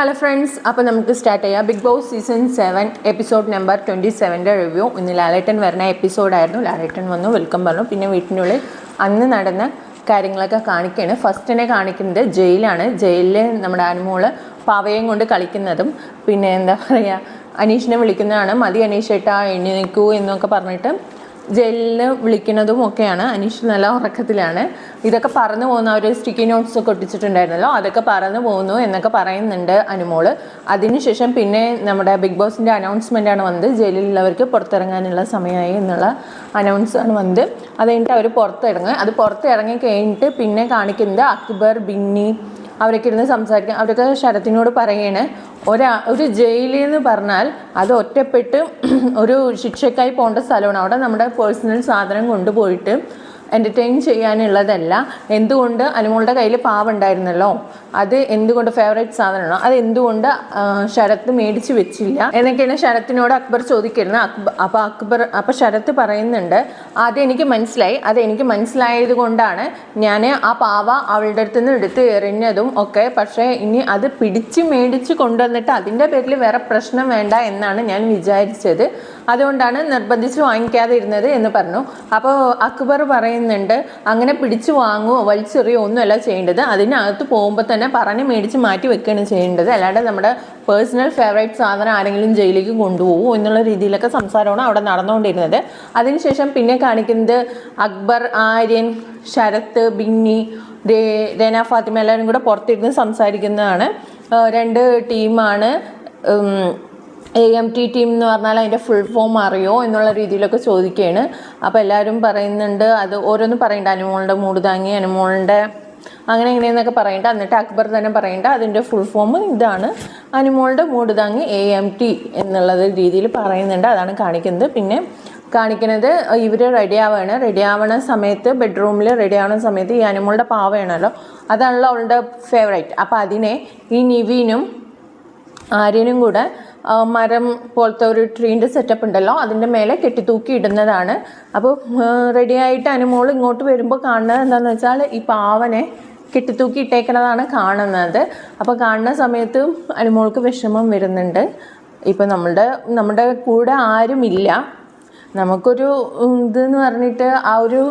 Hello friends അപ്പോൾ നമുക്ക് start ചെയ്യാം. Bigg Boss season seven episode number twenty സെവന്റെ review ഇന്ന് ലാലേട്ടൻ വരുന്ന എപ്പിസോഡായിരുന്നു ലാലേട്ടൻ വന്നു വെൽക്കം പറഞ്ഞു. പിന്നെ വീട്ടിനുള്ളിൽ അന്ന് നടന്ന കാര്യങ്ങളൊക്കെ കാണിക്കുകയാണ്. ഫസ്റ്റിനെ കാണിക്കുന്നത് ജയിലാണ്. ജയിലിൽ നമ്മുടെ അനുമോൾ പാവയും കൊണ്ട് കളിക്കുന്നതും. പിന്നെ എന്താ പറയുക അനീഷിനെ വിളിക്കുന്നതാണ്. മതി അനീഷേട്ടാ ഏട്ടാ നിൽക്കൂ എന്നൊക്കെ പറഞ്ഞിട്ട് ജയിലിൽ വിളിക്കുന്നതും ഒക്കെയാണ്. അനീഷ് നല്ല ഉറക്കത്തിലാണ്. ഇതൊക്കെ പറഞ്ഞു പോകുന്ന ഒരു സ്റ്റിക്കി നോട്ട്സ് ഒക്കെ ഒട്ടിച്ചിട്ടുണ്ടായിരുന്നല്ലോ. അതൊക്കെ പറഞ്ഞു പോകുന്നു എന്നൊക്കെ പറയുന്നുണ്ട് അനുമോൾ. അതിനുശേഷം പിന്നെ നമ്മുടെ ബിഗ് ബോസിന്റെ അനൗൺസ്മെന്റ് ആണ് വന്നത്. ജയിലിലുള്ളവർക്ക് പുറത്തിറങ്ങാനുള്ള സമയമായി എന്നുള്ള അനൗൺസ് ആണ് വന്നത്. അത് കഴിഞ്ഞിട്ട് അവർ പുറത്തിറങ്ങുക അത് പുറത്തിറങ്ങി കഴിഞ്ഞിട്ട് പിന്നെ കാണിക്കുന്നത് അക്ബർ ബിന്നി അവരൊക്കെ ഇരുന്ന് സംസാരിക്കുക അവരൊക്കെ ശരത്തിനോട് പറയാണ് ഒരാ ഒരു ജയിലിൽ എന്ന് പറഞ്ഞാൽ അത് ഒറ്റപ്പെട്ട് ഒരു ശിക്ഷയ്ക്കായി പോകേണ്ട സ്ഥലമാണ്. അവിടെ നമ്മുടെ പേഴ്സണൽ സാധനം കൊണ്ടുപോയിട്ട് എന്റർടൈൻ ചെയ്യാനുള്ളതല്ല. എന്തുകൊണ്ട് അനുമോളുടെ കയ്യിൽ പാവുണ്ടായിരുന്നല്ലോ? അത് എന്തുകൊണ്ട് ഫേവറേറ്റ് സാധനമാണോ? അത് എന്തുകൊണ്ട് ശരത്ത് മേടിച്ച് വെച്ചില്ല? എന്നൊക്കെയാണ് ശരത്തിനോട് അക്ബർ ചോദിക്കുന്നത് അക്ബർ അപ്പോൾ അക്ബർ അപ്പോൾ ശരത്ത് പറയുന്നുണ്ട് അത് എനിക്ക് മനസ്സിലായി. അത് എനിക്ക് മനസ്സിലായത് കൊണ്ടാണ് ഞാൻ ആ പാവ അവളുടെ അടുത്ത് നിന്ന് എടുത്ത് എറിഞ്ഞതും ഒക്കെ. പക്ഷേ ഇനി അത് പിടിച്ച് മേടിച്ച് കൊണ്ടുവന്നിട്ട് അതിന്റെ പേരിൽ വേറെ പ്രശ്നം വേണ്ട എന്നാണ് ഞാൻ വിചാരിച്ചത്. അതുകൊണ്ടാണ് നിർബന്ധിച്ച് വാങ്ങിക്കാതെ ഇരുന്നത് എന്ന് പറഞ്ഞു. അപ്പോൾ അക്ബർ പറയുന്നുണ്ട് അങ്ങനെ പിടിച്ചു വാങ്ങുകയോ വലിച്ചെറിയോ ഒന്നുമല്ല ചെയ്യേണ്ടത്. അതിനകത്ത് പോകുമ്പോൾ തന്നെ പറഞ്ഞ് മേടിച്ച് മാറ്റി വെക്കുകയാണ് ചെയ്യേണ്ടത്. അല്ലാണ്ട് നമ്മുടെ പേഴ്സണൽ ഫേവറേറ്റ് സാധനം ആരെങ്കിലും ജയിലിലേക്ക് കൊണ്ടുപോകുമോ എന്നുള്ള രീതിയിലൊക്കെ സംസാരമാണ് അവിടെ നടന്നുകൊണ്ടിരുന്നത്. അതിനുശേഷം പിന്നെ കാണിക്കുന്നത് അക്ബർ ആര്യൻ ശരത്ത് ബിന്നി രേ രേന ഫാത്തിമ എല്ലാവരും കൂടെ പുറത്തിരുന്ന് സംസാരിക്കുന്നതാണ്. രണ്ട് ടീമാണ് എ എം ടി ടീം എന്ന് പറഞ്ഞാൽ അതിന്റെ ഫുൾ ഫോം അറിയോ എന്നുള്ള രീതിയിലൊക്കെ ചോദിക്കുകയാണ്. അപ്പോൾ എല്ലാവരും പറയുന്നുണ്ട് അത് ഓരോന്ന് പറയണ്ട അനുമോളുടെ മൂട് താങ്ങി അനുമോളുടെ അങ്ങനെ ഇങ്ങനെയെന്നൊക്കെ പറയണ്ട എന്നിട്ട് അക്ബർ തന്നെ പറയണ്ട അതിന്റെ ഫുൾ ഫോം ഇതാണ്. അനുമോളുടെ മൂട് താങ്ങി എ എം ടി എന്നുള്ളത് രീതിയിൽ പറയുന്നുണ്ട് അതാണ് കാണിക്കുന്നത്. പിന്നെ കാണിക്കുന്നത് ഇവർ റെഡി ആവുകയാണ് റെഡി ആവണ സമയത്ത് ബെഡ്റൂമിൽ റെഡി ആവണ സമയത്ത് ഈ അനുമോളുടെ പാവയാണല്ലോ അതാണല്ലോ അവളുടെ ഫേവറേറ്റ് അപ്പോൾ അതിനെ ഈ നിവീനും ആര്യനും കൂടെ മരം പോലത്തെ ഒരു ട്രീന്റെ സെറ്റപ്പ് ഉണ്ടല്ലോ അതിന്റെ മേലെ കെട്ടിത്തൂക്കി ഇടുന്നതാണ്. അപ്പോൾ റെഡിയായിട്ട് അനുമോൾ ഇങ്ങോട്ട് വരുമ്പോൾ കാണുന്നത് എന്താണെന്ന് വെച്ചാൽ ഈ പാവനെ കെട്ടിത്തൂക്കി ഇട്ടേക്കുന്നതാണ് കാണുന്നത്. അപ്പോൾ കാണുന്ന സമയത്ത് അനുമോൾക്ക് വിഷമം വരുന്നുണ്ട്. ഇപ്പോൾ നമ്മളുടെ നമ്മുടെ കൂടെ ആരുമില്ല. നമുക്കൊരു ഇതെന്ന് പറഞ്ഞിട്ട് ആ ഒരു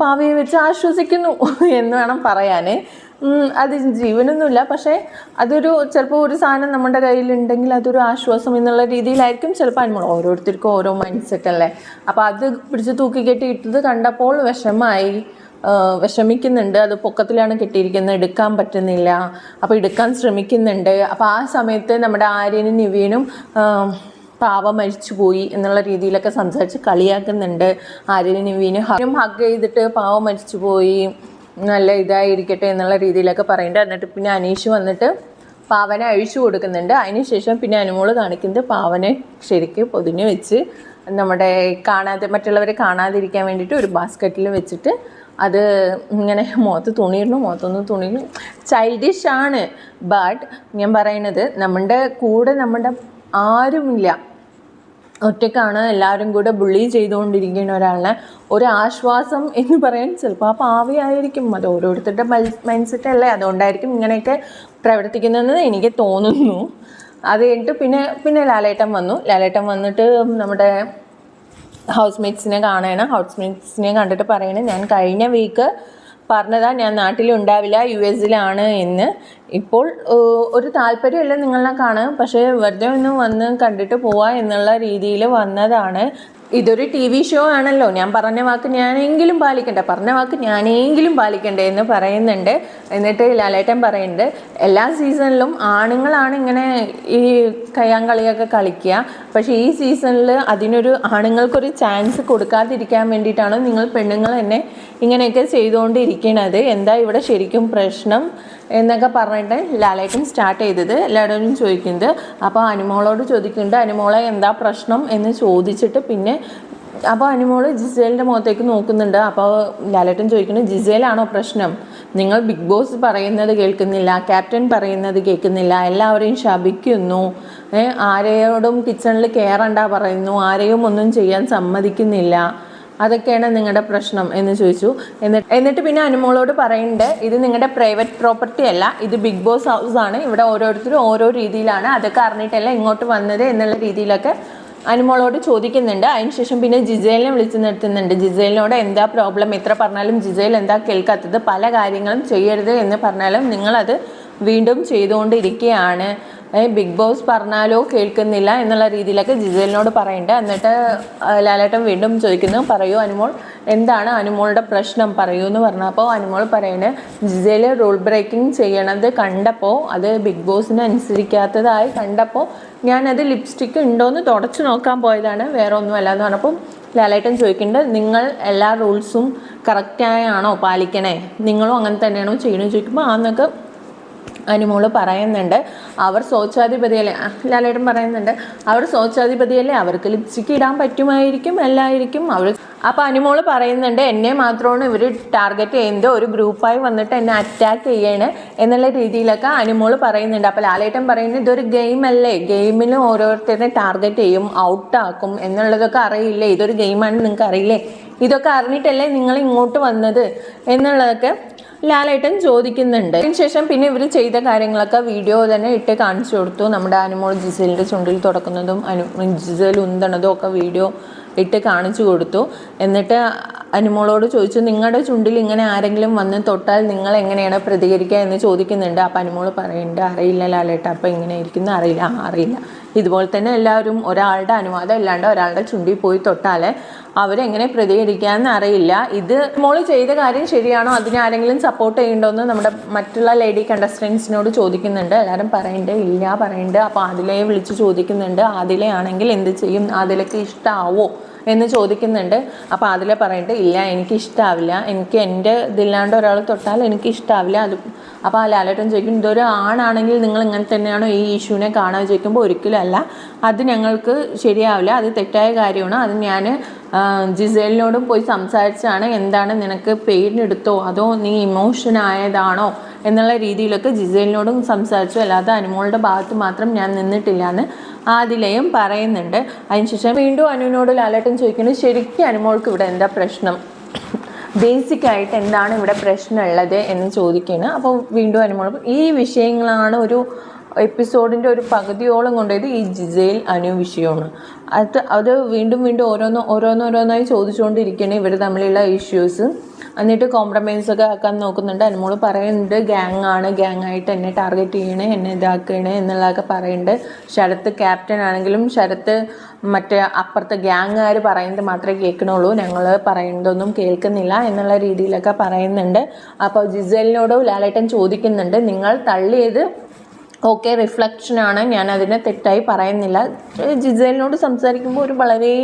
പാവയെ വെച്ച് ആശ്വസിക്കുന്നു എന്ന് വേണം പറയാൻ അത് ജീവനൊന്നുമില്ല. പക്ഷേ അതൊരു ചിലപ്പോൾ ഒരു സാധനം നമ്മുടെ കയ്യിലുണ്ടെങ്കിൽ അതൊരു ആശ്വാസം എന്നുള്ള രീതിയിലായിരിക്കും ചിലപ്പോൾ അനുമോൾ ഓരോരുത്തർക്കും ഓരോ മൈൻഡ് സെറ്റ് അല്ലേ? അപ്പോൾ അത് പിടിച്ച് തൂക്കി കെട്ടി ഇട്ടത് കണ്ടപ്പോൾ വിഷമായി. വിഷമിക്കുന്നുണ്ട്. അത് പൊക്കത്തിലാണ് കെട്ടിയിരിക്കുന്നത്. എടുക്കാൻ പറ്റുന്നില്ല. അപ്പോൾ എടുക്കാൻ ശ്രമിക്കുന്നുണ്ട്. അപ്പോൾ ആ സമയത്ത് നമ്മുടെ ആര്യനും നിവീനും പാവ മരിച്ചു പോയി എന്നുള്ള രീതിയിലൊക്കെ സംസാരിച്ച് കളിയാക്കുന്നുണ്ട്. ആര്യനും നിവീനും ഹഗ് ചെയ്തിട്ട് പാവ മരിച്ചുപോയി നല്ല ഇതായിരിക്കട്ടെ എന്നുള്ള രീതിയിലൊക്കെ പറയുന്നുണ്ട് എന്നിട്ട് പിന്നെ അനീഷ് വന്നിട്ട് പാവനെ അഴിച്ചു കൊടുക്കുന്നുണ്ട്. അതിനുശേഷം പിന്നെ അനുമോൾ കാണിക്കുന്നത് പാവനെ ശരിക്ക് പൊതിഞ്ഞ് വെച്ച് നമ്മുടെ കാണാതെ മറ്റുള്ളവരെ കാണാതിരിക്കാൻ വേണ്ടിയിട്ട് ഒരു ബാസ്ക്കറ്റിൽ വെച്ചിട്ട് അത് ഇങ്ങനെ മുഖത്ത് തുണിയിടണു മുഖത്തൊന്ന് തുണിയിടും ചൈൽഡിഷ് ആണ്. ബട്ട് ഞാൻ പറയുന്നത് നമ്മുടെ കൂടെ നമ്മുടെ ആരുമില്ല. ഒറ്റക്കാണ് എല്ലാവരും കൂടെ ബുള്ളി ചെയ്തുകൊണ്ടിരിക്കുന്ന ഒരാളിനെ ഒരാശ്വാസം എന്ന് പറയാൻ ചിലപ്പോൾ ആ പാവയായിരിക്കും. അത് ഓരോരുത്തരുടെ മൈൻഡ് സെറ്റ് അല്ലേ? അതുകൊണ്ടായിരിക്കും ഇങ്ങനെയൊക്കെ പ്രവർത്തിക്കുന്നതെന്ന് എനിക്ക് തോന്നുന്നു. അത് കഴിഞ്ഞിട്ട് പിന്നെ പിന്നെ ലാലേട്ടൻ വന്നു. ലാലേട്ടൻ വന്നിട്ട് നമ്മുടെ ഹൗസ് മേറ്റ്സിനെ കാണണം ഹൗസ് മേറ്റ്സിനെ കണ്ടിട്ട് പറയണേ ഞാൻ കഴിഞ്ഞ വീക്ക് പറഞ്ഞതാ ഞാൻ നാട്ടിലുണ്ടാവില്ല യു എസിലാണ് എന്ന്. ഇപ്പോൾ ഒരു താല്പര്യമില്ല നിങ്ങളെ കാണാൻ. പക്ഷേ വെറുതെ ഒന്ന് വന്ന് കണ്ടിട്ട് പോവാ എന്നുള്ള രീതിയിൽ വന്നതാണ്. ഇതൊരു ടി വി ഷോ ആണല്ലോ. ഞാൻ പറഞ്ഞ വാക്ക് ഞാനെങ്കിലും പാലിക്കണ്ടേ? പറഞ്ഞ വാക്ക് ഞാനെങ്കിലും പാലിക്കണ്ടേ എന്ന് പറയുന്നുണ്ട്. എന്നിട്ട് ലാലേട്ടൻ പറയുന്നുണ്ട് എല്ലാ സീസണിലും ആണുങ്ങളാണ് ഇങ്ങനെ ഈ കയ്യാങ്കളിയൊക്കെ കളിക്കുക. പക്ഷേ ഈ സീസണിൽ അതിനൊരു ആണുങ്ങൾക്കൊരു ചാൻസ് കൊടുക്കാതിരിക്കാൻ വേണ്ടിയിട്ടാണ് നിങ്ങൾ പെണ്ണുങ്ങൾ തന്നെ ഇങ്ങനെയൊക്കെ ചെയ്തുകൊണ്ടിരിക്കണത്. എന്താ ഇവിടെ ശരിക്കും പ്രശ്നം? എന്നൊക്കെ പറഞ്ഞിട്ട് ലാലേട്ടൻ സ്റ്റാർട്ട് ചെയ്തത്. എല്ലാവരോടും ചോദിക്കുന്നത് അപ്പോൾ അനുമോളോട് ചോദിക്കുന്നുണ്ട് അനുമോളെ എന്താ പ്രശ്നം? എന്ന് ചോദിച്ചിട്ട് പിന്നെ അപ്പോൾ അനുമോൾ ജിസേലിന്റെ മുഖത്തേക്ക് നോക്കുന്നുണ്ട്. അപ്പോൾ ലാലേട്ടൻ ചോദിക്കുന്നത് ജിസേലാണോ പ്രശ്നം? നിങ്ങൾ ബിഗ് ബോസ് പറയുന്നത് കേൾക്കുന്നില്ല ക്യാപ്റ്റൻ പറയുന്നത് കേൾക്കുന്നില്ല എല്ലാവരെയും ശപിക്കുന്നു. ആരെയോടും കിച്ചണിൽ കയറണ്ട പറയുന്നു ആരെയും ഒന്നും ചെയ്യാൻ സമ്മതിക്കുന്നില്ല. അതൊക്കെയാണ് നിങ്ങളുടെ പ്രശ്നം എന്ന് ചോദിച്ചു. എന്നിട്ട് എന്നിട്ട് പിന്നെ അനുമോളോട് പറയുന്നുണ്ട് ഇത് നിങ്ങളുടെ പ്രൈവറ്റ് പ്രോപ്പർട്ടി അല്ല ഇത് ബിഗ് ബോസ് ഹൗസ് ആണ് ഇവിടെ ഓരോരുത്തരും ഓരോ രീതിയിലാണ് അതൊക്കെ അറിഞ്ഞിട്ടല്ല ഇങ്ങോട്ട് വന്നത് എന്നുള്ള രീതിയിലൊക്കെ അനുമോളോട് ചോദിക്കുന്നുണ്ട്. അതിനുശേഷം പിന്നെ ജിജേലിനെ വിളിച്ച് നിർത്തുന്നുണ്ട്. ജിജേലിനോട് എന്താ പ്രോബ്ലം എത്ര പറഞ്ഞാലും ജിജേൽ എന്താ കേൾക്കാത്തത്? പല കാര്യങ്ങളും ചെയ്യരുത് എന്ന് പറഞ്ഞാലും നിങ്ങളത് വീണ്ടും ചെയ്തുകൊണ്ടിരിക്കുകയാണ്. ബിഗ് ബോസ് പറഞ്ഞാലോ കേൾക്കുന്നില്ല എന്നുള്ള രീതിയിലൊക്കെ ജിജലിനോട് പറയണ്ട. എന്നിട്ട് ആ, ലാലേട്ടൻ വീണ്ടും ചോദിക്കുന്നു പറയൂ അനുമോൾ എന്താണ് അനുമോളുടെ പ്രശ്നം? പറയൂ എന്ന് പറഞ്ഞപ്പോൾ അനുമോൾ പറയണേ ജിസേൽ റൂൾ ബ്രേക്കിംഗ് ചെയ്യണത് കണ്ടപ്പോൾ അത് ബിഗ് ബോസിന് അനുസരിക്കാത്തതായി കണ്ടപ്പോൾ ഞാനത് ലിപ്സ്റ്റിക്ക് ഉണ്ടോ എന്ന് തുടച്ചു നോക്കാൻ പോയതാണ് വേറെ ഒന്നുമല്ല എന്ന് പറഞ്ഞപ്പോൾ ലാലേട്ടൻ ചോദിക്കുന്നുണ്ട് നിങ്ങൾ എല്ലാ റൂൾസും കറക്റ്റായാണോ പാലിക്കണേ? നിങ്ങളും അങ്ങനെ തന്നെയാണോ ചെയ്യണമെന്ന് ചോദിക്കുമ്പോൾ ആന്നൊക്കെ അനുമോൾ പറയുന്നുണ്ട്. അവർ സ്വച്ഛാധിപതിയല്ലേ ലാലേട്ടൻ പറയുന്നുണ്ട്. അവർ സ്വച്ഛാധിപതിയല്ലേ അവർക്ക് ലിപ്സ്റ്റിക്ക് ഇടാൻ പറ്റുമായിരിക്കും എല്ലായിരിക്കും അവർ അപ്പോൾ അനുമോൾ പറയുന്നുണ്ട് എന്നെ മാത്രമാണ് ഇവർ ടാർഗറ്റ് ചെയ്യുന്നത്. ഒരു ഗ്രൂപ്പായി വന്നിട്ട് എന്നെ അറ്റാക്ക് ചെയ്യണേ. എന്നുള്ള രീതിയിലൊക്കെ അനുമോൾ പറയുന്നുണ്ട്. അപ്പോൾ ലാലേട്ടൻ പറയുന്നത് ഇതൊരു ഗെയിം അല്ലേ? ഗെയിമിൽ ഓരോരുത്തരെ ടാർഗറ്റ് ചെയ്യും ഔട്ടാക്കും എന്നുള്ളതൊക്കെ അറിയില്ലേ? ഇതൊരു ഗെയിമാണെന്ന് നിങ്ങൾക്ക് അറിയില്ലേ ഇതൊക്കെ അറിഞ്ഞിട്ടല്ലേ നിങ്ങൾ ഇങ്ങോട്ട് വന്നത്? എന്നുള്ളതൊക്കെ ലാലേട്ടൻ ചോദിക്കുന്നുണ്ട്. അതിനുശേഷം പിന്നെ ഇവർ ചെയ്ത കാര്യങ്ങളൊക്കെ വീഡിയോ തന്നെ ഇട്ട് കാണിച്ചു കൊടുത്തു. നമ്മുടെ അനുമോൾ ജിസേലിന്റെ ചുണ്ടിൽ തുടക്കുന്നതും അനു ജിസേൽ ഉന്തണതും ഒക്കെ വീഡിയോ ഇട്ട് കാണിച്ചു കൊടുത്തു. എന്നിട്ട് അനുമോളോട് ചോദിച്ചു നിങ്ങളുടെ ചുണ്ടിൽ ഇങ്ങനെ ആരെങ്കിലും വന്ന് തൊട്ടാൽ നിങ്ങൾ എങ്ങനെയാണ് പ്രതികരിക്കുക എന്ന് ചോദിക്കുന്നുണ്ട്. അപ്പം അനുമോൾ പറയുന്നുണ്ട് അറിയില്ല ലാലേട്ട അപ്പം ഇങ്ങനെ ഇരിക്കുന്ന. അറിയില്ല അറിയില്ല. ഇതുപോലെ തന്നെ എല്ലാവരും ഒരാളുടെ അനുവാദം ഇല്ലാണ്ട് ഒരാളുടെ ചുണ്ടിൽ പോയി തൊട്ടാൽ അവരെങ്ങനെ പ്രതികരിക്കാമെന്ന് അറിയില്ല. ഇത് മോൾ ചെയ്ത കാര്യം ശരിയാണോ? അതിനെ ആരെങ്കിലും സപ്പോർട്ട് ചെയ്യണ്ടോ എന്ന് നമ്മുടെ മറ്റുള്ള ലേഡി കണ്ടസ്റ്റൻസിനോട് ചോദിക്കുന്നുണ്ട്. എല്ലാവരും പറയുന്നുണ്ട് ഇല്ല പറയുന്നുണ്ട് അപ്പോൾ ആദിലയെ വിളിച്ച് ചോദിക്കുന്നുണ്ട് ആദിലെ ആണെങ്കിൽ എന്ത് ചെയ്യും? ആദിലക്ക് ഇഷ്ടമാവോ എന്ന് ചോദിക്കുന്നുണ്ട്. അപ്പോൾ അതിൽ പറഞ്ഞിട്ട് ഇല്ല എനിക്ക് ഇഷ്ടാവില്ല എനിക്ക് എന്റെ ഇതില്ലാണ്ട് ഒരാൾ തൊട്ടാൽ എനിക്ക് ഇഷ്ടാവില്ല അത് അപ്പോൾ ആ ലാലേട്ടൻ ചോദിക്കും ഇതൊരു ആണാണെങ്കിൽ നിങ്ങൾ ഇങ്ങനെ തന്നെയാണോ ഈ ഇഷ്യൂവിനെ കാണാൻ ചോദിക്കുമ്പോൾ ഒരിക്കലും അല്ല. അത് ഞങ്ങൾക്ക് ശരിയാവില്ല. അത് തെറ്റായ കാര്യമാണ്. അത് ഞാൻ ജിസേലിനോടും പോയി സംസാരിച്ചാണ് എന്താണ് നിനക്ക് പെയിൻ എടുത്തോ? അതോ നീ ഇമോഷൻ ആയതാണോ എന്നുള്ള രീതിയിലൊക്കെ ജിസേലിനോടും സംസാരിച്ചു. അല്ലാതെ അനുമോളുടെ ഭാഗത്ത് മാത്രം ഞാൻ നിന്നിട്ടില്ല എന്ന് ആദിലയും പറയുന്നുണ്ട്. അതിനുശേഷം വീണ്ടും അനുവിനോട് ലാലേട്ടൻ ചോദിക്കുന്നു ശരിക്കും അനുമോൾക്ക് ഇവിടെ എന്താ പ്രശ്നം? ബേസിക് ആയിട്ട് എന്താണ് ഇവിടെ പ്രശ്നമുള്ളത് എന്ന് ചോദിക്കുകയാണ്. അപ്പോൾ വീണ്ടും അനുമോൾ ഈ വിഷയങ്ങളാണ് ഒരു എപ്പിസോഡിന്റെ ഒരു പകുതിയോളം കൊണ്ടുപോയത് ഈ ജിസയിൽ അനു വിഷയമാണ്. അത് അത് വീണ്ടും വീണ്ടും ഓരോന്ന് ഓരോന്നോരോന്നായി ചോദിച്ചുകൊണ്ടിരിക്കുകയാണ് ഇവർ തമ്മിലുള്ള ഇഷ്യൂസ് എന്നിട്ട് കോംപ്രമൈസ് ഒക്കെ ആക്കാൻ നോക്കുന്നുണ്ട്. അനുമോൾ പറയുന്നുണ്ട് ഗ്യാങ് ആണ് ഗ്യാങ് ആയിട്ട് എന്നെ ടാർഗറ്റ് ചെയ്യണേ എന്നെ ഇതാക്കണേ എന്നുള്ളതൊക്കെ പറയുന്നുണ്ട്. ശരത്ത് ക്യാപ്റ്റൻ ആണെങ്കിലും ശരത്ത് മറ്റേ അപ്പുറത്തെ ഗ്യാങ്ങുകാർ പറയുന്നത് മാത്രമേ കേൾക്കണുള്ളൂ. ഞങ്ങൾ പറയുന്നതൊന്നും കേൾക്കുന്നില്ല എന്നുള്ള രീതിയിലൊക്കെ പറയുന്നുണ്ട്. അപ്പോൾ ജിസലിനോടോ ലാലേട്ടൻ ചോദിക്കുന്നുണ്ട് നിങ്ങൾ തള്ളിയത് ഓക്കെ റിഫ്ലക്ഷനാണ് ഞാൻ അതിനെ തെറ്റായി പറയുന്നില്ല. ജിസേലിനോട് സംസാരിക്കുമ്പോൾ ഒരു വളരെ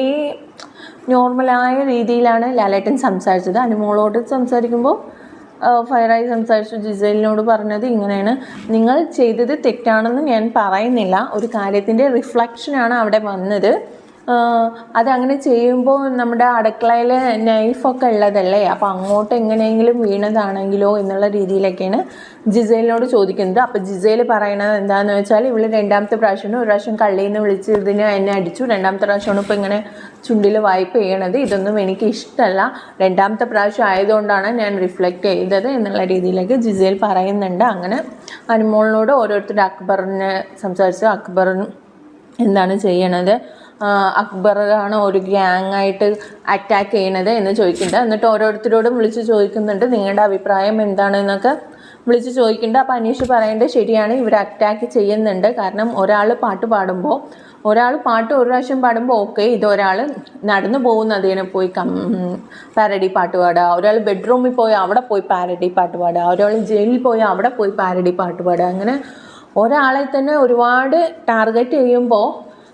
നോർമലായ രീതിയിലാണ് ലാലേട്ടൻ സംസാരിച്ചത്. അനുമോളോട് സംസാരിക്കുമ്പോൾ ഫയറായി സംസാരിച്ചു. ജിസേലിനോട് പറഞ്ഞത് ഇങ്ങനെയാണ്. നിങ്ങൾ ചെയ്തത് തെറ്റാണെന്ന് ഞാൻ പറയുന്നില്ല. ഒരു കാര്യത്തിന്റെ റിഫ്ലക്ഷനാണ് അവിടെ വന്നത്. അതങ്ങനെ ചെയ്യുമ്പോൾ നമ്മുടെ അടുക്കളയിൽ നൈഫൊക്കെ ഉള്ളതല്ലേ? അപ്പോൾ അങ്ങോട്ട് എങ്ങനെയെങ്കിലും വീണതാണെങ്കിലോ എന്നുള്ള രീതിയിലൊക്കെയാണ് ജിസേലിനോട് ചോദിക്കുന്നത്. അപ്പോൾ ജിസേൽ പറയണത് എന്താണെന്ന് വെച്ചാൽ ഇവൾ രണ്ടാമത്തെ പ്രാവശ്യമാണ് ഒരു പ്രാവശ്യം കള്ളിയിൽ നിന്ന് വിളിച്ച് ഇതിന് എന്നെ അടിച്ചു. രണ്ടാമത്തെ പ്രാവശ്യമാണ് ഇപ്പോൾ ഇങ്ങനെ ചുണ്ടിൽ വായ്പ ചെയ്യണത്. ഇതൊന്നും എനിക്ക് ഇഷ്ടമല്ല രണ്ടാമത്തെ പ്രാവശ്യം ആയതുകൊണ്ടാണ് ഞാൻ റിഫ്ലക്റ്റ് ചെയ്തത് എന്നുള്ള രീതിയിലേക്ക് ജിസേൽ പറയുന്നുണ്ട്. അങ്ങനെ അനുമോളിനോട് ഓരോരുത്തർ അക്ബറിനെ സംസാരിച്ച് അക്ബറിന് എന്താണ് ചെയ്യണത്? അക്ബറാണ് ഒരു ഗ്യാങ് ആയിട്ട് അറ്റാക്ക് ചെയ്യണത് എന്ന് ചോദിക്കുന്നുണ്ട്. എന്നിട്ട് ഓരോരുത്തരോടും വിളിച്ച് ചോദിക്കുന്നുണ്ട്. നിങ്ങളുടെ അഭിപ്രായം എന്താണെന്നൊക്കെ വിളിച്ച് ചോദിക്കുന്നുണ്ട്. അപ്പോൾ അനീഷ് പറയേണ്ടത് ശരിയാണ്. ഇവർ അറ്റാക്ക് ചെയ്യുന്നുണ്ട്. കാരണം ഒരാൾ പാട്ട് പാടുമ്പോൾ ഒരാൾ പാട്ട് ഒരു പ്രാവശ്യം പാടുമ്പോൾ ഓക്കെ ഇതൊരാൾ നടന്നു പോകുന്നതിനെ പോയി കം പാരഡി പാട്ട് പാടുക. ഒരാൾ ബെഡ്റൂമിൽ പോയി അവിടെ പോയി പാരഡി പാട്ട് പാടുക. ഒരാൾ ജയിലിൽ പോയി അവിടെ പോയി പാരഡി പാട്ട് പാടുക. അങ്ങനെ ഒരാളെ തന്നെ ഒരുപാട് ടാർഗറ്റ് ചെയ്യുമ്പോൾ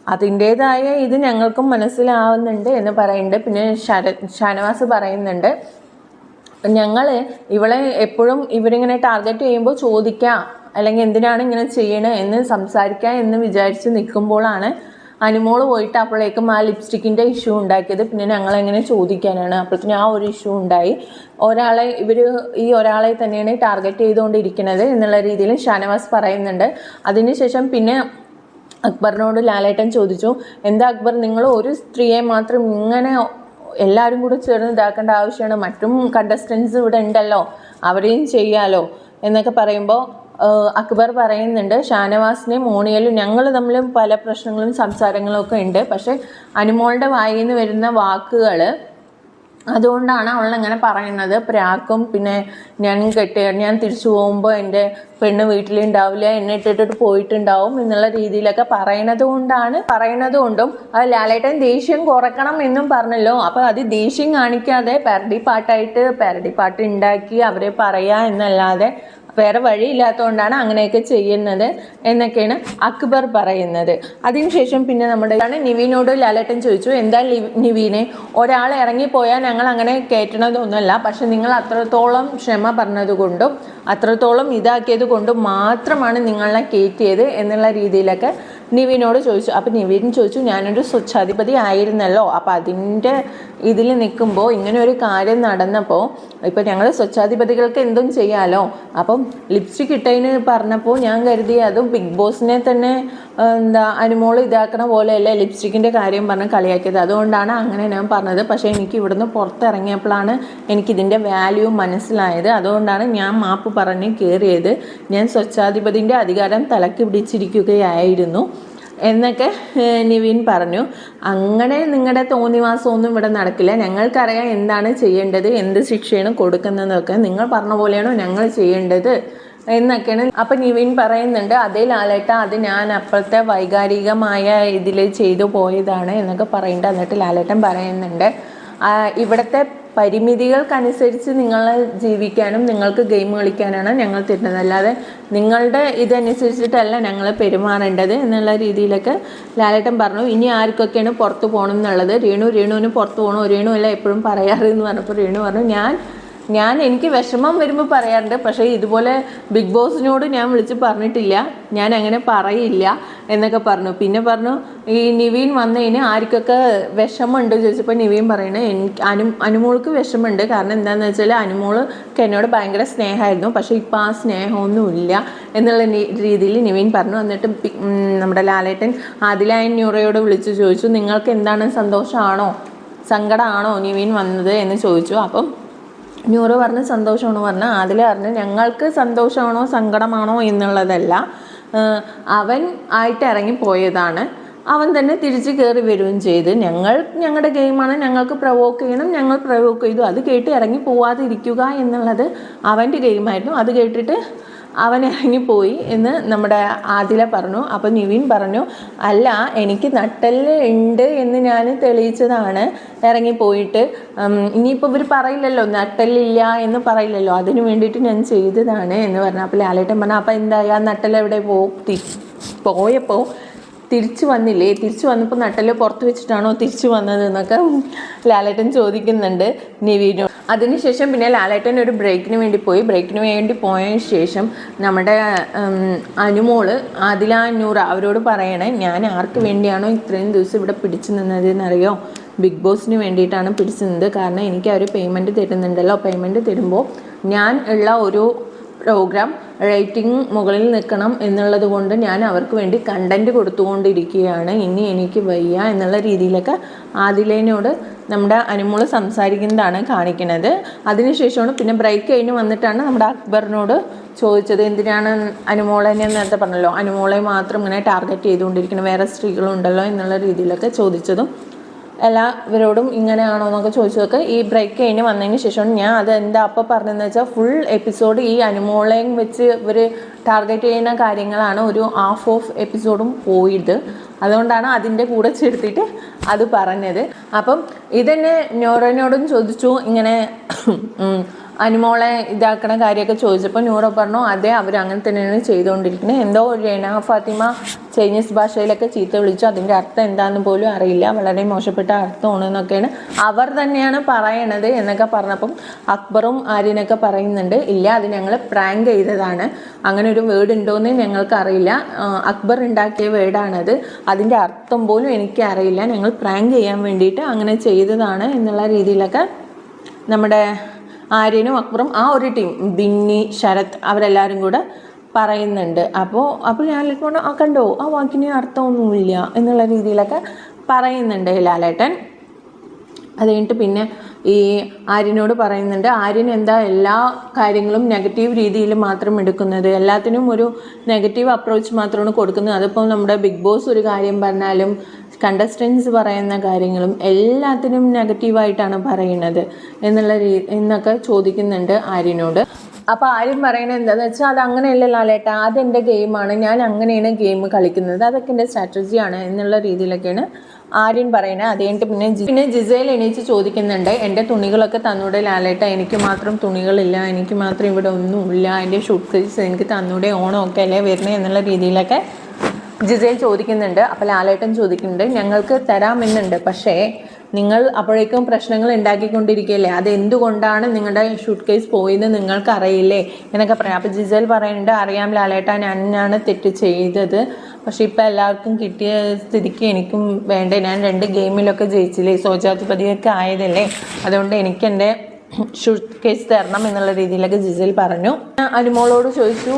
അതിന്റേതായ ഇത് ഞങ്ങൾക്കും മനസ്സിലാവുന്നുണ്ട് എന്ന് പറയുന്നുണ്ട്. പിന്നെ ശര ഷാനവാസ് പറയുന്നുണ്ട് ഞങ്ങൾ ഇവളെ എപ്പോഴും ഇവരിങ്ങനെ ടാർഗറ്റ് ചെയ്യുമ്പോൾ ചോദിക്കുക അല്ലെങ്കിൽ എന്തിനാണ് ഇങ്ങനെ ചെയ്യണത് എന്ന് സംസാരിക്കുക എന്ന് വിചാരിച്ച് നിൽക്കുമ്പോഴാണ് അനുമോൾ പോയിട്ട് അപ്പോഴേക്കും ആ ലിപ്സ്റ്റിക്കിന്റെ ഇഷ്യൂ ഉണ്ടാക്കിയത്. പിന്നെ ഞങ്ങൾ എങ്ങനെ ചോദിക്കാനാണ്? അപ്പോഴത്തേനും ആ ഒരു ഇഷ്യൂ ഉണ്ടായി. ഒരാളെ ഇവർ ഈ ഒരാളെ തന്നെയാണ് ടാർഗറ്റ് ചെയ്തുകൊണ്ടിരിക്കുന്നത് എന്നുള്ള രീതിയിൽ ഷാനവാസ് പറയുന്നുണ്ട്. അതിനുശേഷം പിന്നെ അക്ബറിനോട് ലാലേട്ടൻ ചോദിച്ചു എന്താ അക്ബർ നിങ്ങൾ ഒരു സ്ത്രീയെ മാത്രം ഇങ്ങനെ എല്ലാവരും കൂടെ ചേർന്ന് ഇതാക്കേണ്ട ആവശ്യമാണ്. മറ്റും കണ്ടസ്റ്റൻസ് ഇവിടെ ഉണ്ടല്ലോ അവരെയും ചെയ്യാലോ? എന്നൊക്കെ പറയുമ്പോൾ അക്ബർ പറയുന്നുണ്ട് ഷാനവാസിനെ മോണിയലും ഞങ്ങൾ തമ്മിലും പല പ്രശ്നങ്ങളും സംസാരങ്ങളും ഒക്കെ ഉണ്ട്. പക്ഷേ അനുമോളുടെ വായിൽ നിന്ന് വരുന്ന വാക്കുകൾ അതുകൊണ്ടാണ് അവൾ അങ്ങനെ പറയുന്നത് പ്രാക്കും പിന്നെ ഞാൻ കെട്ട ഞാൻ തിരിച്ചു പോകുമ്പോൾ എന്റെ പെണ്ണ് വീട്ടിലുണ്ടാവില്ല എന്നെ ഇട്ടിട്ട് പോയിട്ടുണ്ടാവും എന്നുള്ള രീതിയിലൊക്കെ പറയണത് കൊണ്ടാണ് പറയണത് കൊണ്ടും അത് ലാലേട്ടൻ ദേഷ്യം കുറക്കണം എന്നും പറഞ്ഞല്ലോ. അപ്പോൾ അത് ദേഷ്യം കാണിക്കാതെ പാരഡി പാട്ടായിട്ട് പാരഡി പാട്ട് ഉണ്ടാക്കി അവരെ പറയുക എന്നല്ലാതെ വേറെ വഴിയില്ലാത്തതുകൊണ്ടാണ് അങ്ങനെയൊക്കെ ചെയ്യുന്നത് എന്നൊക്കെയാണ് അക്ബർ പറയുന്നത്. അതിനുശേഷം പിന്നെ നമ്മുടെ ആണ് നിവീനോട് ലാലേട്ടൻ ചോദിച്ചു എന്താ നിവീനെ? ഒരാൾ ഇറങ്ങിപ്പോയാൽ ഞങ്ങൾ അങ്ങനെ കയറ്റണതൊന്നുമല്ല പക്ഷെ നിങ്ങൾ അത്രത്തോളം ക്ഷമ പറഞ്ഞതുകൊണ്ടും അത്രത്തോളം ഇതാക്കിയത് കൊണ്ടും മാത്രമാണ് നിങ്ങളെ കയറ്റിയത് എന്നുള്ള രീതിയിലൊക്കെ നിവിനോട് ചോദിച്ചു. അപ്പം നിവിൻ ചോദിച്ചു ഞാനൊരു സ്വച്ഛാധിപതി ആയിരുന്നല്ലോ. അപ്പം അതിന്റെ ഇതിൽ നിൽക്കുമ്പോൾ ഇങ്ങനെ ഒരു കാര്യം നടന്നപ്പോൾ ഇപ്പം ഞങ്ങൾ സ്വച്ഛാധിപതികൾക്ക് എന്തും ചെയ്യാമല്ലോ അപ്പം ലിപ്സ്റ്റിക് ഇട്ടതിന് പറഞ്ഞപ്പോൾ ഞാൻ കരുതി അതും ബിഗ് ബോസിനെ തന്നെ എന്താ അനുമോൾ ഇതാക്കണ പോലെയല്ലേ ലിപ്സ്റ്റിക്കിന്റെ കാര്യം പറഞ്ഞ് കളിയാക്കിയത്. അതുകൊണ്ടാണ് അങ്ങനെ ഞാൻ പറഞ്ഞത്. പക്ഷേ എനിക്ക് ഇവിടുന്ന് പുറത്തിറങ്ങിയപ്പോഴാണ് എനിക്കിതിന്റെ വാല്യൂ മനസ്സിലായത്. അതുകൊണ്ടാണ് ഞാൻ മാപ്പ് പറഞ്ഞ് കയറിയത് ഞാൻ സ്വച്ഛാധിപതിന്റെ അധികാരം തലക്ക് പിടിച്ചിരിക്കുകയായിരുന്നു. എന്നൊക്കെ നിവിൻ പറഞ്ഞു. അങ്ങനെ നിങ്ങളുടെ തോന്നിവാസമൊന്നും ഇവിടെ നടക്കില്ല. ഞങ്ങൾക്കറിയാം എന്താണ് ചെയ്യേണ്ടത് എന്ത് ശിക്ഷയാണ് കൊടുക്കുന്നതെന്നൊക്കെ നിങ്ങൾ പറഞ്ഞ പോലെയാണോ ഞങ്ങൾ ചെയ്യേണ്ടത് എന്നൊക്കെയാണ് അപ്പം നിവിൻ പറയുന്നുണ്ട്. അതേ ലാലേട്ട അത് ഞാൻ അപ്പോഴത്തെ വൈകാരികമായ ഇതിൽ ചെയ്തു പോയതാണ് എന്നൊക്കെ പറയുന്നുണ്ട്. എന്നിട്ട് ലാലേട്ടൻ പറയുന്നുണ്ട്. ഇവിടുത്തെ പരിമിതികൾക്കനുസരിച്ച് നിങ്ങൾ ജീവിക്കാനും നിങ്ങൾക്ക് ഗെയിം കളിക്കാനാണ് ഞങ്ങൾ തരുന്നത്. അല്ലാതെ നിങ്ങളുടെ ഇതനുസരിച്ചിട്ടല്ല ഞങ്ങൾ പെരുമാറേണ്ടത് എന്നുള്ള രീതിയിലൊക്കെ ലാലേട്ടൻ പറഞ്ഞു. ഇനി ആർക്കൊക്കെയാണ് പുറത്ത് പോകണം എന്നുള്ളത്? രേണു രേണുവിന് പുറത്ത് പോകണോ? രേണു അല്ല എപ്പോഴും പറയാറ് എന്ന് പറഞ്ഞപ്പോൾ രേണു പറഞ്ഞു ഞാൻ ഞാൻ എനിക്ക് വിഷമം വരുമ്പോൾ പറയാറുണ്ട് പക്ഷേ ഇതുപോലെ ബിഗ് ബോസിനോട് ഞാൻ വിളിച്ച് പറഞ്ഞിട്ടില്ല. ഞാൻ അങ്ങനെ പറയില്ല എന്നൊക്കെ പറഞ്ഞു. പിന്നെ പറഞ്ഞു ഈ നിവീൻ വന്നതിന് ആർക്കൊക്കെ വിഷമമുണ്ട് ചോദിച്ചപ്പോൾ നിവീൻ പറയണേ എനിക്ക് അനു അനുമോൾക്ക് വിഷമമുണ്ട്. കാരണം എന്താണെന്ന് വെച്ചാൽ അനുമോൾക്ക് എന്നോട് ഭയങ്കര സ്നേഹമായിരുന്നു. പക്ഷേ ഇപ്പോൾ ആ സ്നേഹമൊന്നുമില്ല എന്നുള്ള രീതിയിൽ നിവീൻ പറഞ്ഞു. എന്നിട്ട് നമ്മുടെ ലാലേട്ടൻ ആദിലായൻ ന്യൂറയോട് വിളിച്ച് ചോദിച്ചു നിങ്ങൾക്ക് എന്താണ് സന്തോഷമാണോ സങ്കടമാണോ നിവീൻ വന്നത്? എന്ന് ചോദിച്ചു. അപ്പം ന്യൂറോ പറഞ്ഞ് സന്തോഷമാണോ പറഞ്ഞാൽ അതിൽ പറഞ്ഞ് ഞങ്ങൾക്ക് സന്തോഷമാണോ സങ്കടമാണോ എന്നുള്ളതല്ല. അവൻ ആയിട്ട് ഇറങ്ങിപ്പോയതാണ് അവൻ തന്നെ തിരിച്ച് കയറി വരികയും ചെയ്ത്. ഞങ്ങൾ ഞങ്ങളുടെ ഗെയിമാണ് ഞങ്ങൾക്ക് പ്രവോക്ക് ചെയ്യണം. ഞങ്ങൾ പ്രവോക്ക് ചെയ്തു. അത് കേട്ട് ഇറങ്ങി പോവാതിരിക്കുക എന്നുള്ളത് അവന്റെ ഗെയിമായിരുന്നു അത് കേട്ടിട്ട് അവൻ ഇറങ്ങിപ്പോയി എന്ന് നമ്മുടെ ആദില പറഞ്ഞു. അപ്പോൾ നിവിൻ പറഞ്ഞു അല്ല എനിക്ക് നട്ടൽ ഉണ്ട് എന്ന് ഞാൻ തെളിയിച്ചതാണ്. ഇറങ്ങിപ്പോയിട്ട് ഇനിയിപ്പോൾ ഇവർ പറയില്ലല്ലോ നട്ടെല്ലില്ല എന്ന് പറയില്ലല്ലോ. അതിന് വേണ്ടിയിട്ട് ഞാൻ ചെയ്തതാണ് എന്ന് പറഞ്ഞു. അപ്പോൾ ലാലേട്ടൻ പറഞ്ഞു അപ്പോൾ എന്തായാലും ആ എവിടെ പോ പോയപ്പോൾ തിരിച്ചു വന്നില്ലേ? തിരിച്ചു വന്നപ്പോൾ നട്ടൽ പുറത്ത് വെച്ചിട്ടാണോ തിരിച്ചു വന്നത് എന്നൊക്കെ ലാലേട്ടൻ ചോദിക്കുന്നുണ്ട് നിവീനു. അതിനുശേഷം പിന്നെ ലാലേട്ടൻ ഒരു ബ്രേക്കിന് വേണ്ടി പോയി. ബ്രേക്കിന് വേണ്ടി പോയതിന് ശേഷം നമ്മുടെ അനുമോൾ ആദില നൂറ അവരോട് പറയണേ ഞാൻ ആർക്ക് വേണ്ടിയാണോ ഇത്രയും ദിവസം ഇവിടെ പിടിച്ചു നിന്നത് എന്നറിയോ ബിഗ് ബോസിന് വേണ്ടിയിട്ടാണ് പിടിച്ചു നിന്നത്. കാരണം എനിക്ക് അവർ പേയ്മെന്റ് തരുന്നുണ്ടല്ലോ. പേയ്മെന്റ് തരുമ്പോൾ ഞാൻ ഉള്ള ഒരു പ്രോഗ്രാം റേറ്റിംഗ് മുകളിൽ നിൽക്കണം എന്നുള്ളത് കൊണ്ട് ഞാൻ അവർക്ക് വേണ്ടി കണ്ടന്റ് കൊടുത്തുകൊണ്ടിരിക്കുകയാണ്. ഇനി എനിക്ക് വയ്യ എന്നുള്ള രീതിയിലൊക്കെ ആദിലേനോട് നമ്മുടെ അനുമോൾ സംസാരിക്കുന്നതാണ് കാണിക്കുന്നത്. അതിനുശേഷമാണ് പിന്നെ ബ്രേക്ക് കഴിഞ്ഞ് വന്നിട്ടാണ് നമ്മുടെ അക്ബറിനോട് ചോദിച്ചത് എന്തിനാണ് അനുമോളനെ നേരത്തെ പറഞ്ഞല്ലോ? അനുമോളെ മാത്രം ഇങ്ങനെ ടാർഗറ്റ് ചെയ്തുകൊണ്ടിരിക്കുന്നത് വേറെ സ്ത്രീകളുണ്ടല്ലോ എന്നുള്ള രീതിയിലൊക്കെ ചോദിച്ചതും എല്ലാവരോടും ഇങ്ങനെയാണോ എന്നൊക്കെ ചോദിച്ചതൊക്കെ ഈ ബ്രേക്ക് കഴിഞ്ഞ് വന്നതിന് ശേഷം ഞാൻ അത് എന്താ അപ്പോൾ പറഞ്ഞതെന്ന് വെച്ചാൽ ഫുൾ എപ്പിസോഡ് ഈ അനുമോളയും വെച്ച് ഇവർ ടാർഗറ്റ് ചെയ്യുന്ന കാര്യങ്ങളാണ് ഒരു ഹാഫ് ഓഫ് എപ്പിസോഡും പോയത്. അതുകൊണ്ടാണ് അതിന്റെ കൂടെ ചേർത്തിട്ട് അത് പറഞ്ഞത്. അപ്പം ഇതെന്നെ ന്യൂറോനോടും ചോദിച്ചു ഇങ്ങനെ അനുമോളെ ഇതാക്കണ കാര്യമൊക്കെ ചോദിച്ചപ്പോൾ നൂറ പറഞ്ഞു അതെ അവർ അങ്ങനെ തന്നെയാണ് ചെയ്തുകൊണ്ടിരിക്കുന്നത് എന്തോ രേണ ഫാത്തിമ ചൈനീസ് ഭാഷയിലൊക്കെ ചീത്ത വിളിച്ചു. അതിന്റെ അർത്ഥം എന്താണെന്ന് പോലും അറിയില്ല. വളരെ മോശപ്പെട്ട അർത്ഥമാണ് എന്നൊക്കെയാണ് അവർ തന്നെയാണ് പറയണത് എന്നൊക്കെ പറഞ്ഞപ്പം അക്ബറും ആര്യനൊക്കെ പറയുന്നുണ്ട്. ഇല്ല അത് ഞങ്ങൾ പ്രാങ്ക് ചെയ്തതാണ്. അങ്ങനെ ഒരു വേർഡ് ഉണ്ടോയെന്ന് ഞങ്ങൾക്ക് അറിയില്ല. അക്ബർ ഉണ്ടാക്കിയ വേർഡാണത് അതിന്റെ അർത്ഥം പോലും എനിക്ക് അറിയില്ല. ഞങ്ങൾ പ്രാങ്ക് ചെയ്യാൻ വേണ്ടിയിട്ട് അങ്ങനെ ചെയ്തതാണ് എന്നുള്ള രീതിയിലൊക്കെ നമ്മുടെ ആര്യനും അക്ബറും ആ ഒരു ടീം ബിന്നി ശരത് അവരെല്ലാവരും കൂടെ പറയുന്നുണ്ട്. അപ്പോൾ അപ്പോൾ ഞാൻ പറഞ്ഞു ആ കണ്ടോ ആ വാക്കിന് അർത്ഥമൊന്നുമില്ല എന്നുള്ള രീതിയിലൊക്കെ പറയുന്നുണ്ട് ലാലേട്ടൻ. അത് കഴിഞ്ഞിട്ട് പിന്നെ ഈ ആര്യനോട് പറയുന്നുണ്ട്. ആര്യൻ എന്താ എല്ലാ കാര്യങ്ങളും നെഗറ്റീവ് രീതിയിൽ മാത്രം എടുക്കുന്നത്? എല്ലാത്തിനും ഒരു നെഗറ്റീവ് അപ്രോച്ച് മാത്രമാണ് കൊടുക്കുന്നത്. അതിപ്പോൾ നമ്മുടെ ബിഗ് ബോസ് ഒരു കാര്യം പറഞ്ഞാലും കണ്ടസ്റ്റൻസ് പറയുന്ന കാര്യങ്ങളും എല്ലാത്തിനും നെഗറ്റീവായിട്ടാണ് പറയുന്നത് എന്നുള്ള രീ എന്നൊക്കെ ചോദിക്കുന്നുണ്ട് ആര്യനോട്. അപ്പോൾ ആര്യം പറയുന്നത് എന്താണെന്ന് വെച്ചാൽ അത് അങ്ങനെയല്ല ലാലേട്ടാ അതെന്റെ ഗെയിമാണ് ഞാൻ അങ്ങനെയാണ് ഗെയിം കളിക്കുന്നത് അതൊക്കെ എന്റെ സ്ട്രാറ്റജിയാണ് എന്നുള്ള രീതിയിലൊക്കെയാണ് ആര്യൻ പറയുന്നത് അത് കഴിഞ്ഞിട്ട് പിന്നെ പിന്നെ ജിസയിൽ എണീച്ച് ചോദിക്കുന്നുണ്ട് എന്റെ തുണികളൊക്കെ തന്നൂടെ ലാലേട്ട? എനിക്ക് മാത്രം തുണികളില്ല എനിക്ക് മാത്രം ഇവിടെ ഒന്നുമില്ല. എന്റെ ഷൂട്ട് കേസ് എനിക്ക് തന്നൂടെ? ഓണമൊക്കെ അല്ലേ വരണേ എന്നുള്ള രീതിയിലൊക്കെ ജിസയിൽ ചോദിക്കുന്നുണ്ട്. അപ്പോൾ ലാലേട്ടൻ ചോദിക്കുന്നുണ്ട് ഞങ്ങൾക്ക് തരാമെന്നുണ്ട്. പക്ഷേ നിങ്ങൾ അപ്പോഴേക്കും പ്രശ്നങ്ങൾ ഉണ്ടാക്കിക്കൊണ്ടിരിക്കുകയല്ലേ? അത് എന്തുകൊണ്ടാണ് നിങ്ങളുടെ ഷൂട്ട് കേസ് പോയെന്ന് നിങ്ങൾക്ക് അറിയില്ലേ എന്നൊക്കെ പറയാം. അപ്പോൾ ജിസേൽ പറയുന്നുണ്ട് അറിയാം ലാലേട്ട ഞാനാണ് തെറ്റ് ചെയ്തത്. പക്ഷേ ഇപ്പം എല്ലാവർക്കും കിട്ടിയ സ്ഥിതിക്ക് എനിക്കും വേണ്ട. ഞാൻ രണ്ട് ഗെയിമിലൊക്കെ ജയിച്ചില്ലേ? സോജാധിപതിയൊക്കെ ആയതല്ലേ? അതുകൊണ്ട് എനിക്ക് എന്റെ ഷൂ കേസ് തരണം എന്നുള്ള രീതിയിലൊക്കെ ജിജിൽ പറഞ്ഞു. അനുമോളോട് ചോദിച്ചു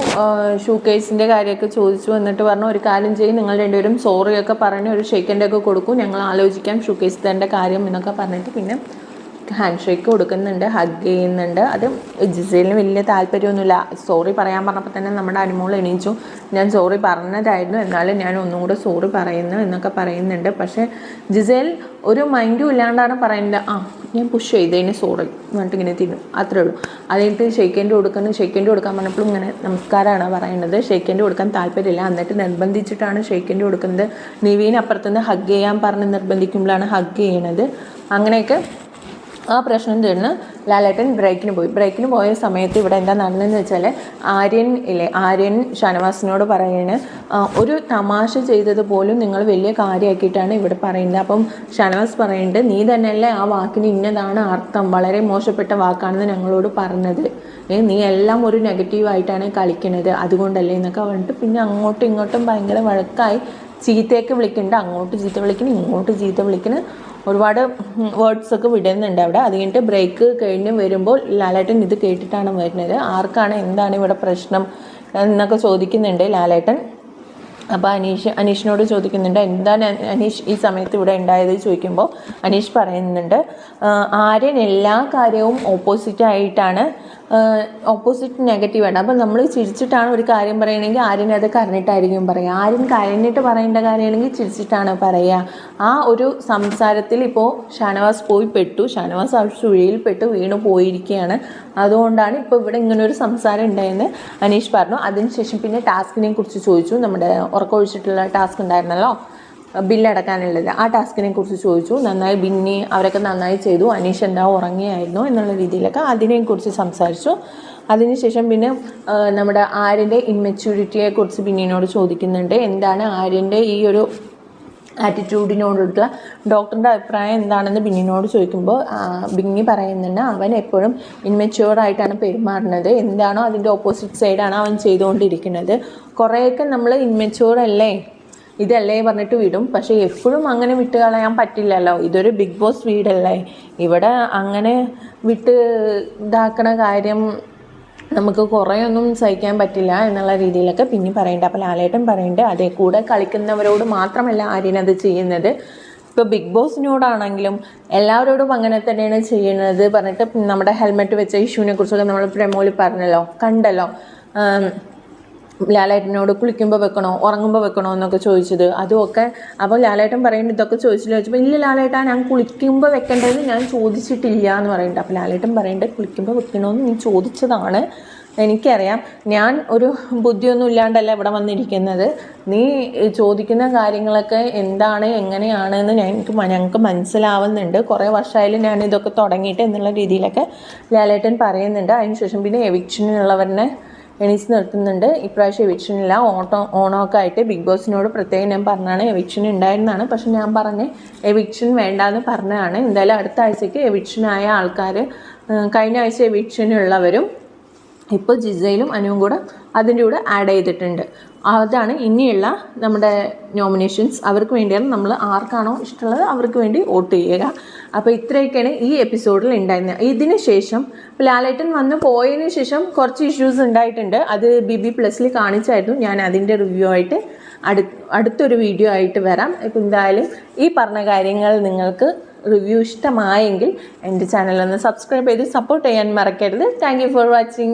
ഷൂ കേസിന്റെ കാര്യമൊക്കെ ചോദിച്ചു എന്നിട്ട് പറഞ്ഞു ഒരു കാര്യം ചെയ്യും നിങ്ങൾ രണ്ടുപേരും സോറിയൊക്കെ പറഞ്ഞ് ഒരു ഷേക്കന്റെ ഒക്കെ കൊടുക്കും. ഞങ്ങൾ ആലോചിക്കാം ഷൂ കേസ് തരേണ്ട കാര്യം എന്നൊക്കെ പറഞ്ഞിട്ട് പിന്നെ ഹാൻഡ് ഷേക്ക് കൊടുക്കുന്നുണ്ട് ഹഗ് ചെയ്യുന്നുണ്ട്. അത് ജിസേലിന് വലിയ താല്പര്യമൊന്നുമില്ല. സോറി പറയാൻ പറഞ്ഞപ്പോൾ തന്നെ നമ്മുടെ അനുമോൾ എണീച്ചു. ഞാൻ സോറി പറഞ്ഞതായിരുന്നു. എന്നാലും ഞാൻ ഒന്നും കൂടെ സോറി പറയുന്നു എന്നൊക്കെ പറയുന്നുണ്ട്. പക്ഷേ ജിസേൽ ഒരു മൈൻഡും ഇല്ലാണ്ടാണ് പറയുന്നത്. ആ ഞാൻ പുഷ് ചെയ്തതിന് സോറി എന്നിട്ട് ഇങ്ങനെ തിന്നു അത്രേ ഉള്ളൂ. അതായിട്ട് ഷെയ്ക്കന്റെ കൊടുക്കുന്നു. ഷെയ്ക്കന്റെ കൊടുക്കാൻ പറഞ്ഞപ്പോൾ ഇങ്ങനെ നമസ്കാരമാണ് പറയുന്നത്. ഷെയ്ക്കന്റെ കൊടുക്കാൻ താല്പര്യമില്ല. എന്നിട്ട് നിർബന്ധിച്ചിട്ടാണ് ഷെയ്ക്കന്റെ കൊടുക്കുന്നത്. നിവീൻ അപ്പുറത്തുനിന്ന് ഹഗ് ചെയ്യാൻ പറഞ്ഞ് നിർബന്ധിക്കുമ്പോഴാണ് ഹഗ് ചെയ്യണത്. അങ്ങനെയൊക്കെ ആ പ്രശ്നം തീർന്ന് ലാലേട്ടൻ ബ്രേക്കിന് പോയി. ബ്രേക്കിന് പോയ സമയത്ത് ഇവിടെ എന്താ നടന്നതെന്ന് വെച്ചാൽ ആര്യൻ ഇല്ലേ ആര്യൻ ഷാനവാസിനോട് പറയാണ് ഒരു തമാശ ചെയ്തത് പോലും നിങ്ങൾ വലിയ കാര്യമാക്കിയിട്ടാണ് ഇവിടെ പറയുന്നത്. അപ്പം ഷാനവാസ് പറയുന്നുണ്ട് നീ തന്നെയല്ലേ ആ വാക്കിന് ഇന്നതാണ് അർത്ഥം. വളരെ മോശപ്പെട്ട വാക്കാണെന്ന് ഞങ്ങളോട് പറഞ്ഞത്. നീ എല്ലാം ഒരു നെഗറ്റീവായിട്ടാണ് കളിക്കുന്നത് അതുകൊണ്ടല്ലേ എന്നൊക്കെ പറഞ്ഞിട്ട് പിന്നെ അങ്ങോട്ടും ഇങ്ങോട്ടും ഭയങ്കര വഴക്കായി ചീത്തയൊക്കെ വിളിക്കുന്നുണ്ട് അങ്ങോട്ട് ചീത്ത വിളിക്കുന്നു ഇങ്ങോട്ട് ചീത്ത വിളിക്കുന്നു ഒരുപാട് വേർഡ്സ് ഒക്കെ വിടുന്നുണ്ട് അവിടെ. അത് കഴിഞ്ഞിട്ട് ബ്രേക്ക് കഴിഞ്ഞ് വരുമ്പോൾ ലാലേട്ടൻ ഇത് കേട്ടിട്ടാണ് വരുന്നത്. ആർക്കാണ് എന്താണ് ഇവിടെ പ്രശ്നം എന്നൊക്കെ ചോദിക്കുന്നുണ്ട് ലാലേട്ടൻ. അപ്പോൾ അനീഷ് അനീഷിനോട് ചോദിക്കുന്നുണ്ട് എന്താണ് അനീഷ് ഈ സമയത്ത് ഇവിടെ ഉണ്ടായത് ചോദിക്കുമ്പോൾ അനീഷ് പറയുന്നുണ്ട് "ആ, ആര്യൻ എല്ലാ കാര്യവും ഓപ്പോസിറ്റ് ആയിട്ടാണ് ഓപ്പോസിറ്റ് നെഗറ്റീവാണ് അപ്പം നമ്മൾ ചിരിച്ചിട്ടാണ് ഒരു കാര്യം പറയണമെങ്കിൽ ആര്യൻ അത് കരഞ്ഞിട്ടായിരിക്കും പറയുക ആര്യൻ കരഞ്ഞിട്ട് പറയേണ്ട കാര്യമാണെങ്കിൽ ചിരിച്ചിട്ടാണ് പറയുക ആ ഒരു സംസാരത്തിൽ ഇപ്പോൾ ഷാനവാസ് പോയി പെട്ടു. ഷാനവാസ് ആ ചുഴിയിൽ പെട്ട് വീണു പോയിരിക്കുകയാണ് അതുകൊണ്ടാണ് ഇപ്പോൾ ഇവിടെ ഇങ്ങനൊരു സംസാരം ഉണ്ടായെന്ന് അനീഷ് പറഞ്ഞു. അതിനുശേഷം പിന്നെ ടാസ്കിനെ കുറിച്ച് ചോദിച്ചു. നമ്മുടെ ഉറക്കമൊഴിച്ചിട്ടുള്ള ടാസ്ക് ഉണ്ടായിരുന്നല്ലോ. ബില്ലടക്കാനുള്ളത്. ആ ടാസ്കിനെ കുറിച്ച് ചോദിച്ചു. നന്നായി ബിന്നി അവരൊക്കെ നന്നായി ചെയ്തു. അനീഷ് എന്താ ഉറങ്ങിയായിരുന്നു എന്നുള്ള രീതിയിലൊക്കെ അതിനെക്കുറിച്ച് സംസാരിച്ചു. അതിനുശേഷം പിന്നെ നമ്മുടെ ആര്യന്റെ കുറിച്ച് ബിന്നിനോട് ചോദിക്കുന്നുണ്ട്. എന്താണ് ആര്യന്റെ ഈ ഒരു ആറ്റിറ്റ്യൂഡിനോടുള്ള ഡോക്ടറിന്റെ അഭിപ്രായം എന്താണെന്ന് ബിന്നിനോട് ചോദിക്കുമ്പോൾ ബിന്നി പറയുന്നുണ്ട് അവൻ എപ്പോഴും ഇൻമെച്യൂർഡായിട്ടാണ് പെരുമാറുന്നത്. എന്താണോ അതിന്റെ ഓപ്പോസിറ്റ് സൈഡാണ് അവൻ ചെയ്തുകൊണ്ടിരിക്കുന്നത്. കുറേയൊക്കെ നമ്മൾ ഇൻമെച്യൂർ അല്ലേ ഇതല്ലേ പറഞ്ഞിട്ട് വിടും. പക്ഷേ എപ്പോഴും അങ്ങനെ വിട്ട് കളയാൻ പറ്റില്ലല്ലോ. ഇതൊരു ബിഗ് ബോസ് വീടല്ലേ? ഇവിടെ അങ്ങനെ വിട്ട് ഇതാക്കണ കാര്യം നമുക്ക് കുറേയൊന്നും സഹിക്കാൻ പറ്റില്ല എന്നുള്ള രീതിയിലൊക്കെ പിന്നെ പറയണ്ട. അപ്പോൾ ലാലേട്ടൻ പറയണ്ടേ അതേ കൂടെ കളിക്കുന്നവരോട് മാത്രമല്ല ആര്യനത് ചെയ്യുന്നത്. ഇപ്പോൾ ബിഗ് ബോസിനോടാണെങ്കിലും എല്ലാവരോടും അങ്ങനെ തന്നെയാണ് ചെയ്യുന്നത്. പറഞ്ഞിട്ട് നമ്മുടെ ഹെൽമെറ്റ് വെച്ച ഇഷ്യൂവിനെ കുറിച്ചൊക്കെ നമ്മൾ പ്രമോയിൽ പറഞ്ഞല്ലോ കണ്ടല്ലോ. ലാലേട്ടനോട് കുളിക്കുമ്പോൾ വെക്കണോ ഉറങ്ങുമ്പോൾ വെക്കണോ എന്നൊക്കെ ചോദിച്ചത്. അതുമൊക്കെ അപ്പോൾ ലാലേട്ടൻ പറയുന്നത് ഇതൊക്കെ ചോദിച്ചില്ല ചോദിച്ചപ്പോൾ ഇല്ല ലാലേട്ടാ ഞാൻ കുളിക്കുമ്പോൾ വെക്കേണ്ടതെന്ന് ഞാൻ ചോദിച്ചിട്ടില്ല എന്ന് പറയുന്നുണ്ട്. അപ്പോൾ ലാലേട്ടൻ പറയേണ്ടത് കുളിക്കുമ്പോൾ വെക്കണമെന്ന് നീ ചോദിച്ചതാണ്. എനിക്കറിയാം. ഞാൻ ഒരു ബുദ്ധിയൊന്നും ഇല്ലാണ്ടല്ല ഇവിടെ വന്നിരിക്കുന്നത്. നീ ചോദിക്കുന്ന കാര്യങ്ങളൊക്കെ എന്താണ് എങ്ങനെയാണ് എന്ന് ഞാൻ എനിക്ക് ഞങ്ങൾക്ക് മനസ്സിലാവുന്നുണ്ട്. കുറേ വർഷമായാലും ഞാൻ ഇതൊക്കെ തുടങ്ങിയിട്ട് എന്നുള്ള രീതിയിലൊക്കെ ലാലേട്ടൻ പറയുന്നുണ്ട്. അതിനുശേഷം പിന്നെ എവിക്ഷനുള്ളവരെ എണീച്ച് നിർത്തുന്നുണ്ട്. ഇപ്രാവശ്യം എവിക്ഷനില്ല ഓട്ടോ ഓണമൊക്കെ ആയിട്ട് ബിഗ് ബോസിനോട് പ്രത്യേകം ഞാൻ പറഞ്ഞാണ് എവിക്ഷൻ ഉണ്ടായിരുന്നതാണ് പക്ഷെ ഞാൻ പറഞ്ഞ് എവിക്ഷൻ വേണ്ടാന്ന് പറഞ്ഞതാണ്. എന്തായാലും അടുത്ത ആഴ്ചയ്ക്ക് എവിക്ഷനായ ആൾക്കാർ കഴിഞ്ഞ ആഴ്ച എവിക്ഷനുള്ളവരും ഇപ്പോൾ ജിസയിലും അനുവും കൂടെ അതിന്റെ കൂടെ ആഡ് ചെയ്തിട്ടുണ്ട്. അതാണ് ഇനിയുള്ള നമ്മുടെ നോമിനേഷൻസ് അവർക്ക് വേണ്ടിയാണ് നമ്മൾ ആർക്കാണോ ഇഷ്ടമുള്ളത് അവർക്ക് വേണ്ടി വോട്ട് ചെയ്യുക. അപ്പോൾ ഇത്രയൊക്കെയാണ് ഈ എപ്പിസോഡിൽ ഉണ്ടായിരുന്നത്. ഇതിന് ശേഷം ലാലേട്ടൻ വന്ന് പോയതിന് ശേഷം കുറച്ച് ഇഷ്യൂസ് ഉണ്ടായിട്ടുണ്ട്. അത് ബി ബി പ്ലസ്സിൽ കാണിച്ചായിരുന്നു. ഞാൻ അതിന്റെ റിവ്യൂ ആയിട്ട് അടു അടുത്തൊരു വീഡിയോ ആയിട്ട് വരാം. ഇപ്പം എന്തായാലും ഈ പറഞ്ഞ കാര്യങ്ങൾ നിങ്ങൾക്ക് റിവ്യൂ ഇഷ്ടമായെങ്കിൽ എന്റെ ചാനലൊന്ന് സബ്സ്ക്രൈബ് ചെയ്ത് സപ്പോർട്ട് ചെയ്യാൻ മറക്കരുത്. Thank for watching